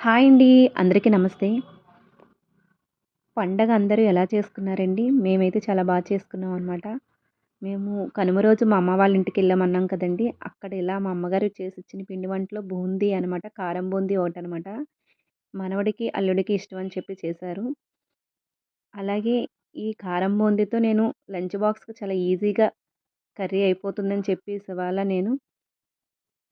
Hi అండి అందరికీ నమస్తే. పండగ అందరూ ఎలా చేసుకున్నారండి? మేమైతే చాలా బాగా చేసుకున్నాం అనమాట మేము కనుమ రోజు మా అమ్మ వాళ్ళ ఇంటికి వెళ్ళామన్నాం కదండి. అక్కడ ఇలా మా అమ్మగారు చేసి ఇచ్చిన పిండి వంటలో బూందీ అనమాట కారం బూందీ ఒకటి అనమాట మనవడికి అల్లుడికి ఇష్టం అని చెప్పి చేశారు. అలాగే ఈ కారం బూందీతో నేను లంచ్ బాక్స్కి చాలా ఈజీగా కర్రీ అయిపోతుందని చెప్పి ఇవాళ నేను.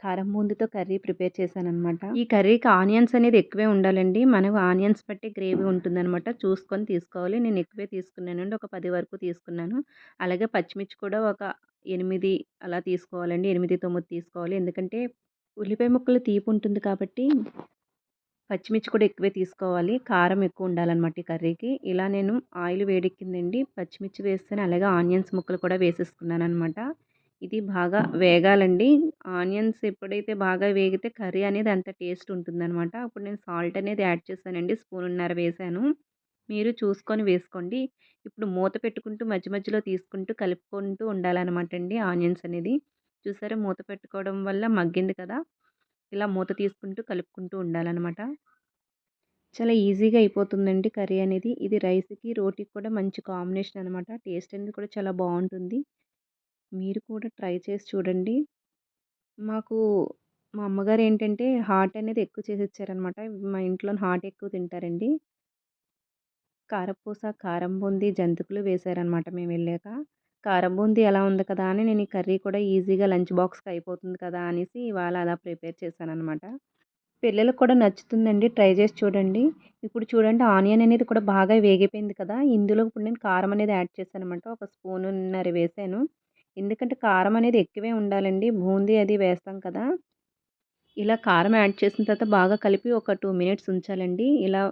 కారం బూందీతో కర్రీ ప్రిపేర్ చేశాను అనమాట ఈ కర్రీకి ఆనియన్స్ అనేది ఎక్కువే ఉండాలండి. మనకు ఆనియన్స్ బట్టి గ్రేవీ ఉంటుందన్నమాట. చూసుకొని తీసుకోవాలి. నేను ఎక్కువే తీసుకున్నానండి ఒక పది వరకు తీసుకున్నాను. అలాగే పచ్చిమిర్చి కూడా ఒక ఎనిమిది అలా తీసుకోవాలండి. ఎనిమిది తొమ్మిది తీసుకోవాలి. ఎందుకంటే ఉల్లిపాయ ముక్కలు తీపి ఉంటుంది కాబట్టి పచ్చిమిర్చి కూడా ఎక్కువే తీసుకోవాలి. కారం ఎక్కువ ఉండాలన్నమాట ఈ కర్రీకి. ఇలా నేను ఆయిల్ వేడెక్కిందండి. పచ్చిమిర్చి వేస్తేనే. అలాగే ఆనియన్స్ ముక్కలు కూడా వేసేసుకున్నాను అనమాట ఇది బాగా వేగాలండి. ఆనియన్స్ ఎప్పుడైతే బాగా వేగితే కర్రీ అనేది అంత టేస్ట్ ఉంటుందన్నమాట. అప్పుడు నేను సాల్ట్ అనేది యాడ్ చేశానండి. స్పూన్నర వేసాను మీరు చూసుకొని వేసుకోండి. ఇప్పుడు మూత పెట్టుకుంటూ మధ్య మధ్యలో తీసుకుంటూ కలుపుకుంటూ ఉండాలన్నమాట అండి ఆనియన్స్ అనేది. చూసారా? మూత పెట్టుకోవడం వల్ల మగ్గింది కదా? ఇలా మూత తీసుకుంటూ కలుపుకుంటూ ఉండాలన్నమాట. చాలా ఈజీగా అయిపోతుందండి కర్రీ అనేది. ఇది రైస్కి రోటీకి కూడా మంచి కాంబినేషన్ అనమాట టేస్ట్ అనేది కూడా చాలా బాగుంటుంది. మీరు కూడా ట్రై చేసి చూడండి. మాకు మా అమ్మగారు ఏంటంటే హాట్ అనేది ఎక్కువ చేసి ఇచ్చారనమాట మా ఇంట్లో హాట్ ఎక్కువ తింటారండి. కారపూస కారం బూందీ జంతికలు వేశారనమాట మేము వెళ్ళాక. కారం బూందీ ఎలా ఉంది కదా అని నేను ఈ కర్రీ కూడా ఈజీగా లంచ్ బాక్స్కి అయిపోతుంది కదా అనేసి ఇవాళ అలా ప్రిపేర్ చేశాను అనమాట పిల్లలకు కూడా నచ్చుతుందండి. ట్రై చేసి చూడండి. ఇప్పుడు చూడండి ఆనియన్ అనేది కూడా బాగా వేగిపోయింది కదా. ఇందులో ఇప్పుడు నేను కారం అనేది యాడ్ చేశాను అనమాట ఒక స్పూన్నర వేసాను. ఎందుకంటే కారం అనేది ఎక్కువే ఉండాలండి. బూందీ అది వేస్తాం కదా! ఇలా కారం యాడ్ చేసిన తర్వాత బాగా కలిపి ఒక టూ మినిట్స్ ఉంచాలండి. ఇలా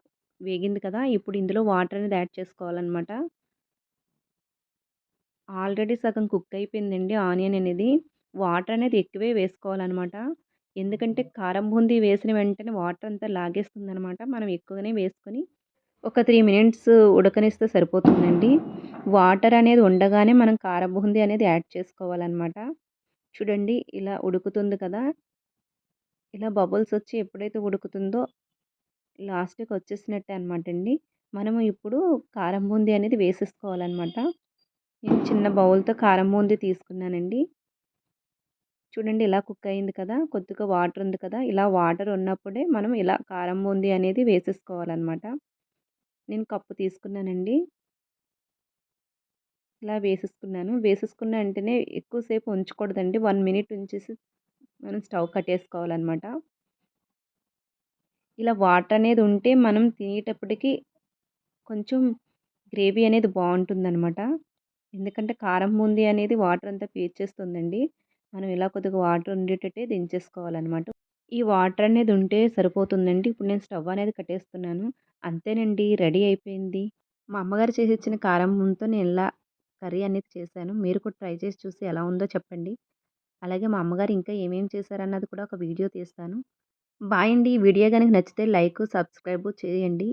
వేగింది కదా! ఇప్పుడు ఇందులో వాటర్ అనేది యాడ్ చేసుకోవాలన్నమాట. ఆల్రెడీ సగం కుక్ అయిపోయిందండి ఆనియన్ అనేది. వాటర్ అనేది ఎక్కువే వేసుకోవాలన్నమాట. ఎందుకంటే కారం బూందీ వేసిన వెంటనే వాటర్ అంతా లాగేస్తుంది అనమాట మనం ఎక్కువగానే వేసుకొని ఒక త్రీ మినిట్స్ ఉడకనిస్తే సరిపోతుందండి. వాటర్ అనేది ఉండగానే మనం కారం బూందీ అనేది యాడ్ చేసుకోవాలన్నమాట. చూడండి ఇలా ఉడుకుతుంది కదా. ఇలా బబుల్స్ వచ్చి ఎప్పుడైతే ఉడుకుతుందో లాస్ట్కి వచ్చేసినట్టే అనమాట అండి. మనము ఇప్పుడు కారం బూందీ అనేది వేసేసుకోవాలన్నమాట. నేను చిన్న బౌల్తో కారం బూందీ తీసుకున్నానండి. చూడండి ఇలా కుక్ అయింది కదా. కొద్దిగా వాటర్ ఉంది కదా. ఇలా వాటర్ ఉన్నప్పుడే మనం ఇలా కారం బూందీ అనేది వేసేసుకోవాలన్నమాట. నేను కప్పు తీసుకున్నానండి. ఇలా వేసేసుకున్నాను. వేసేసుకున్న వెంటనే ఎక్కువసేపు ఉంచకూడదండి. వన్ మినిట్ ఉంచేసి మనం స్టవ్ కట్టేసుకోవాలన్నమాట. ఇలా వాటర్ అనేది ఉంటే మనం తినేటప్పటికి కొంచెం గ్రేవీ అనేది బాగుంటుందన్నమాట. ఎందుకంటే కారం బూందీ అనేది వాటర్ అంతా పీల్చేస్తుందండి. మనం ఇలా కొద్దిగా వాటర్ ఉండేటట్టే దించేసుకోవాలన్నమాట. ఈ వాటర్ అనేది ఉంటే సరిపోతుందండి. ఇప్పుడు నేను స్టవ్ అనేది కట్టేస్తున్నాను. అంతేనండి రెడీ అయిపోయింది. మా అమ్మగారు చేసి ఇచ్చిన కారం నేను ఇలా కర్రీ అనేది చేశాను. మీరు కూడా ట్రై చేసి చూసి ఎలా ఉందో చెప్పండి. అలాగే మా అమ్మగారు ఇంకా ఏమేమి చేశారన్నది కూడా ఒక వీడియో తీస్తాను. బాయ్ అండి. ఈ వీడియో కనుక నచ్చితే లైక్ సబ్స్క్రైబ్ చేయండి.